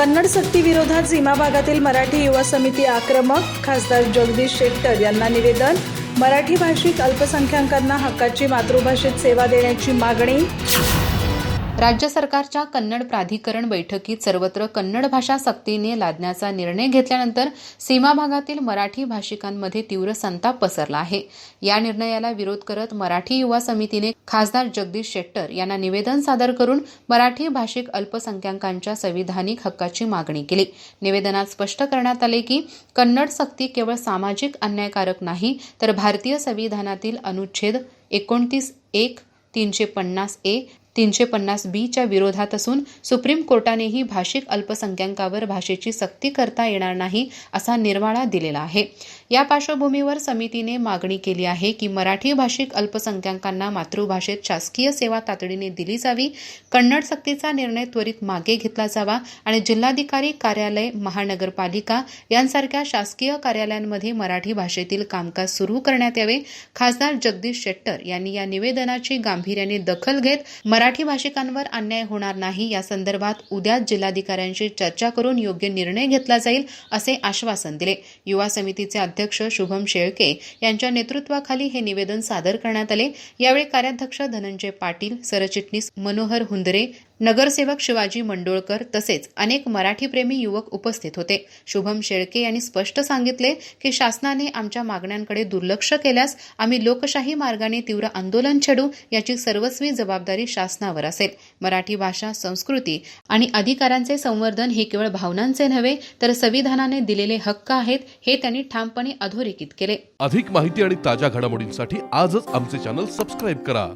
कन्नड सक्ती विरोधात सीमा भागातील मराठी युवा समिती आक्रमक खासदार जगदीश शेट्टर यांना निवेदन मराठी भाषिक अल्पसंख्याकांना हक्काची मातृभाषेत सेवा देण्याची मागणी. राज्य सरकारच्या कन्नड प्राधिकरण बैठकीत सर्वत्र कन्नड भाषा सक्तीने लादण्याचा निर्णय घेतल्यानंतर सीमा भागातील मराठी भाषिकांमध्ये तीव्र संताप पसरला आहे. या निर्णयाला विरोध करत मराठी युवा समितीने खासदार जगदीश शेट्टर यांना निवेदन सादर करून मराठी भाषिक अल्पसंख्याकांच्या संविधानिक हक्काची मागणी केली. निवेदनात स्पष्ट करण्यात आले की कन्नड सक्ती केवळ सामाजिक अन्यायकारक नाही तर भारतीय संविधानातील अनुच्छेद एकोणतीस एक तीनशे पन्नास ए तीनशे पन्नास बीच्या विरोधात असून सुप्रीम कोर्टानेही भाषिक अल्पसंख्याकावर भाषेची सक्ती करता येणार नाही असा निर्वाळा दिलेला आहे. या पार्श्वभूमीवर समितीने मागणी केली आहे की मराठी भाषिक अल्पसंख्याकांना मातृभाषेत शासकीय सेवा तातडीने दिली जावी कन्नड सक्तीचा निर्णय त्वरित मागे घेतला जावा आणि जिल्हाधिकारी कार्यालय महानगरपालिका यांसारख्या शासकीय कार्यालयांमध्ये मराठी भाषेतील कामकाज सुरू करण्यात यावे. खासदार जगदीश शेट्टर यांनी या निवेदनाची गांभीर्याने दखल घेत मराठी भाषिकांवर अन्याय होणार नाही या संदर्भात उद्याच जिल्हाधिकाऱ्यांशी चर्चा करून योग्य निर्णय घेतला जाईल असे आश्वासन दिले. युवा समितीचे अध्यक्ष शुभम शेळके यांच्या नेतृत्वाखाली हे निवेदन सादर करण्यात आले. यावेळी कार्याध्यक्ष धनंजय पाटील सरचिटणीस मनोहर हुंदरे नगरसेवक शिवाजी मंडोळकर तसेच अनेक मराठीप्रेमी युवक उपस्थित होते. शुभम शेळके यांनी स्पष्ट सांगितले की शासनाने आमच्या मागण्यांकडे दुर्लक्ष केल्यास आम्ही लोकशाही मार्गाने तीव्र आंदोलन छेडू याची सर्वस्वी जबाबदारी शासनावर असेल. मराठी भाषा संस्कृती आणि अधिकारांचे संवर्धन हे केवळ भावनांचे नव्हे तर संविधानाने दिलेले हक्क आहेत हे त्यांनी ठामपणे अधोरेखित केले. अधिक माहिती आणि ताज्या घडामोडींसाठी आजच आमचे चॅनल सबस्क्राईब करा.